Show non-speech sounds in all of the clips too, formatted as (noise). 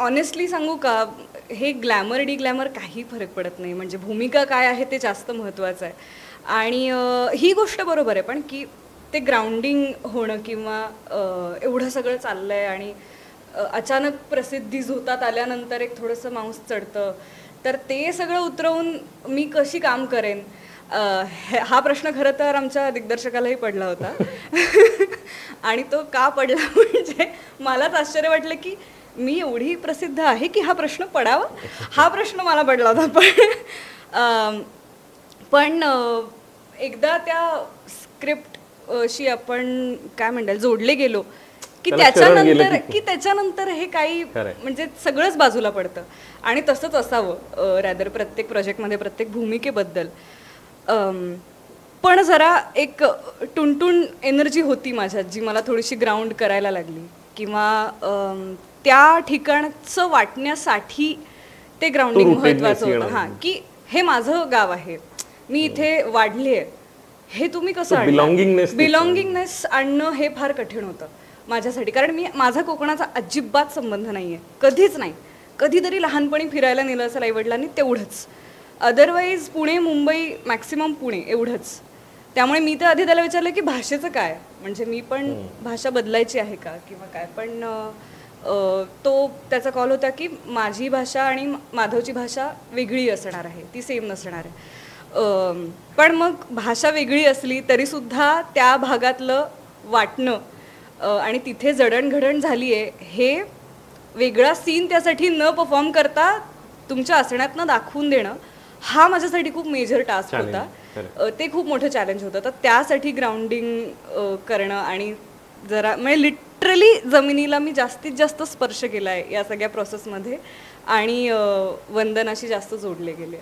Honestly सांगू का हे ग्लॅमर डी ग्लॅमर काही फरक पडत नाही. म्हणजे भूमिका काय आहे ते जास्त महत्त्वाचं आहे. आणि ही गोष्ट बरोबर आहे पण की ते ग्राउंडिंग होणं किंवा एवढं सगळं चाललं आहे आणि अचानक प्रसिद्धी झोतात आल्यानंतर एक थोडंसं मांस चढतं तर ते सगळं उतरवून मी कशी काम करेन? हा प्रश्न खरं तर आमच्या दिग्दर्शकालाही पडला होता. (laughs) आणि तो का पडला (laughs) म्हणजे मलाच आश्चर्य वाटलं की मी एवढी प्रसिद्ध आहे की हा प्रश्न पडावा? हा प्रश्न मला पडला होता पण पण एकदा त्या स्क्रिप्ट शी आपण काय म्हणताल जोडले गेलो की त्याच्यानंतर की- त्याच्यानंतर हे काही. म्हणजे सगळंच बाजूला पडतं. आणि तसंच असावं रॅदर प्रत्येक प्रोजेक्टमध्ये प्रत्येक भूमिकेबद्दल. पण जरा एक टुनटुन एनर्जी होती माझ्यात जी मला थोडीशी ग्राउंड करायला लागली. किंवा त्या ठिकाणचं वाटण्यासाठी ते ग्राउंडिंग महत्वाचं होतं. हां की हे माझं गाव आहे. मी इथे वाढले हे तुम्ही कसं तिथं. बिलॉंगिंगनेस आणणं हे फार कठीण होतं माझ्यासाठी. कारण मी माझा कोकणाचा अजिबात संबंध नाही आहे कधीच नाही. कधीतरी लहानपणी फिरायला नेलं असेल आईवडिलांनी तेवढंच. अदरवाईज पुणे मुंबई मॅक्सिमम पुणे एवढंच. त्यामुळे मी तर आधी त्याला विचारलं की भाषेचं काय? म्हणजे मी पण भाषा बदलायची आहे का? किंवा काय? पण तो त्याचा कॉल होता की माझी भाषा आणि माधवची भाषा वेगळी असणार आहे ती सेम नसणार आहे. पण मग भाषा वेगळी असली तरीसुद्धा त्या भागातलं वाटणं आणि तिथे जडणघडण झाली आहे हे वेगळा सीन त्यासाठी न परफॉर्म करता तुमच्या असण्यातनं दाखवून देणं हा माझ्यासाठी खूप मेजर टास्क होता. ते खूप मोठं चॅलेंज होतं. तर त्यासाठी ग्राउंडिंग करणं आणि जरा म्हणजे लिटरली जमिनीला मी जास्तीत जास्त स्पर्श केला आहे या सगळ्या प्रोसेसमध्ये आणि वंदनाशी जास्त जोडले गेले.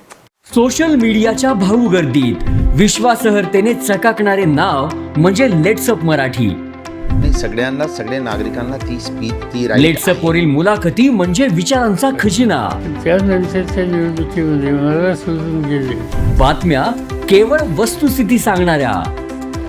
सोशल मीडियाच्या भाऊ गर्दीत विश्वासार्हतेने चकाकणारे नाव म्हणजे लेट्सअप मराठी. नाही सगळ्यांना सगळ्या नागरिकांना ती स्पीच ती लेट्सअप वरील मुलाखती म्हणजे विचारांचा खजिना. त्यानंतरच्या निवडणुकीमध्ये मला सोडून गेले. बातम्या केवळ वस्तुस्थिती सांगणाऱ्या.